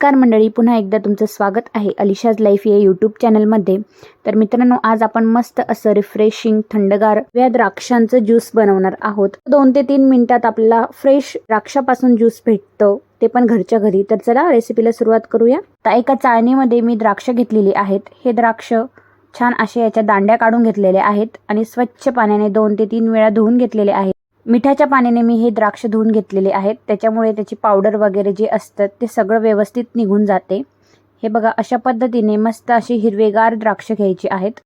नमस्कार मंडळी पुन्हा एकदा तुमचं स्वागत आहे अलिशाज लाईफ या यूट्यूब चॅनलमध्ये. तर मित्रांनो आज आपण मस्त असं रिफ्रेशिंग थंडगार या द्राक्षांचं ज्यूस बनवणार आहोत. दोन ते तीन मिनिटात आपल्याला फ्रेश द्राक्षापासून ज्यूस भेटतं ते पण घरच्या घरी. तर चला रेसिपीला सुरुवात करूया. तर एका चाळणीमध्ये मी द्राक्ष घेतलेली आहेत. हे द्राक्ष छान असे याच्या दांड्या काढून घेतलेल्या आहेत आणि स्वच्छ पाण्याने दोन ते तीन वेळा धुवून घेतलेले आहेत. मिठाच्या पाण्याने मी हे द्राक्ष धुवून घेतलेले आहेत. त्याच्यामुळे त्याची पावडर वगैरे जे असतं ते सगळं व्यवस्थित निघून जाते. हे बघा अशा पद्धतीने मस्त अशी हिरवेगार द्राक्ष घ्यायची आहेत.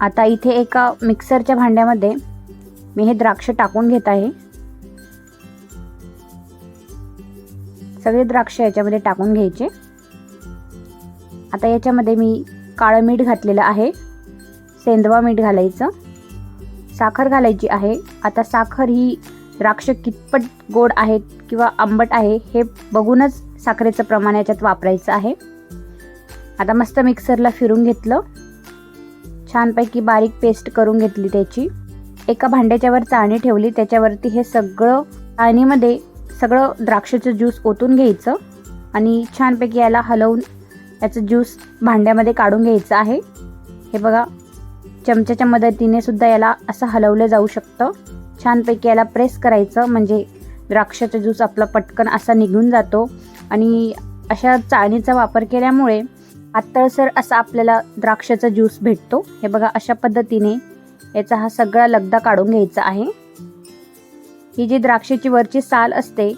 आता इथे एका मिक्सरच्या भांड्यामध्ये मी हे द्राक्ष टाकून घेत आहे. सगळे द्राक्ष याच्यामध्ये टाकून घ्यायचे. आता याच्यामध्ये मी काळं मीठ घातलेलं आहे. सेंदवा मीठ घालायचं. साखर घालायची आहे. आता साखर ही द्राक्ष कितपट गोड आहेत किंवा आंबट आहे हे बघूनच साखरेचं प्रमाण याच्यात वापरायचं आहे. आता मस्त मिक्सरला फिरून घेतलं. छानपैकी बारीक पेस्ट करून घेतली त्याची. एका भांड्याच्यावर चाळणी ठेवली. त्याच्यावरती हे सगळं चाळणीमध्ये सगळं द्राक्षाचं ज्यूस ओतून घ्यायचं आणि छानपैकी याला हलवून याचं ज्यूस भांड्यामध्ये काढून घ्यायचं आहे. हे बघा चमच्याच्या मदतीने सुद्धा याला असं हलवलं जाऊ शकतं. छानपैकी याला प्रेस करायचं म्हणजे द्राक्षाचा ज्यूस आपला पटकन असा निघून जातो. आणि अशा चाळणीचा वापर केल्यामुळे पातळसर असा आपल्याला द्राक्षाचा ज्यूस भेटतो. हे बघा अशा पद्धतीने याचा हा सगळा लगदा काढून घ्यायचा आहे. ही जी द्राक्षाची वरची साल असते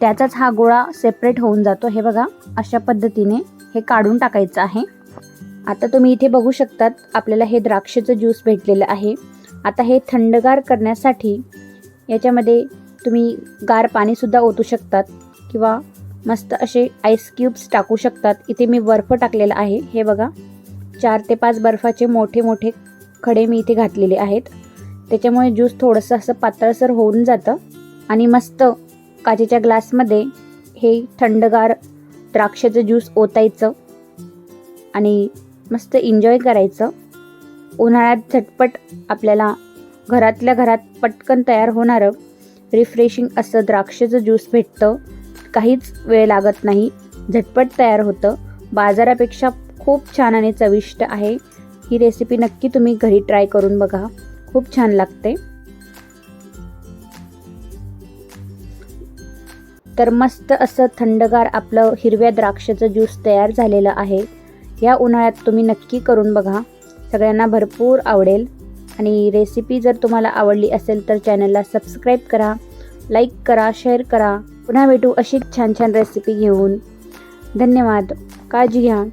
त्याचाच हा गोळा सेपरेट होऊन जातो. हे बघा अशा पद्धतीने हे काढून टाकायचं आहे. आता तुम्ही इथे बघू शकतात आपल्याला हे द्राक्षाचं ज्यूस भेटलेलं आहे. आता हे थंडगार करण्यासाठी याच्यामध्ये तुम्ही गार पाणीसुद्धा ओतू शकतात किंवा मस्त असे आईस क्यूब्स टाकू शकतात. इथे मी बर्फ टाकलेला आहे. हे बघा चार ते पाच बर्फाचे मोठे मोठे खडे मी इथे घातलेले आहेत. त्याच्यामुळे ज्यूस थोडंसं असं पातळसर होऊन जातं आणि मस्त काचेच्या ग्लासमध्ये हे थंडगार द्राक्षाचं ज्यूस ओतायचं आणि मस्त एन्जॉय करायचं. उन्हाळ्यात झटपट आपल्याला घरातल्या घरात पटकन तयार होणारं रिफ्रेशिंग असं द्राक्षाचं ज्यूस भेटतं. काहीच वेळ लागत नाही. झटपट तयार होतं. बाजारापेक्षा खूप छान आणि चविष्ट आहे. ही रेसिपी नक्की तुम्ही घरी ट्राय करून बघा. खूप छान लागते. तर मस्त असं थंडगार आपलं हिरव्या द्राक्षाचं ज्यूस तयार झालेलं आहे. या उन्हाळ्यात तुम्ही नक्की करून बघा. सगळ्यांना भरपूर आवडेल. आणि रेसिपी जर तुम्हाला आवडली असेल तर चॅनलला सबस्क्राईब करा लाईक करा शेअर करा. पुन्हा भेटू अशीच छान छान रेसिपी घेऊन. धन्यवाद. काळजी घ्या.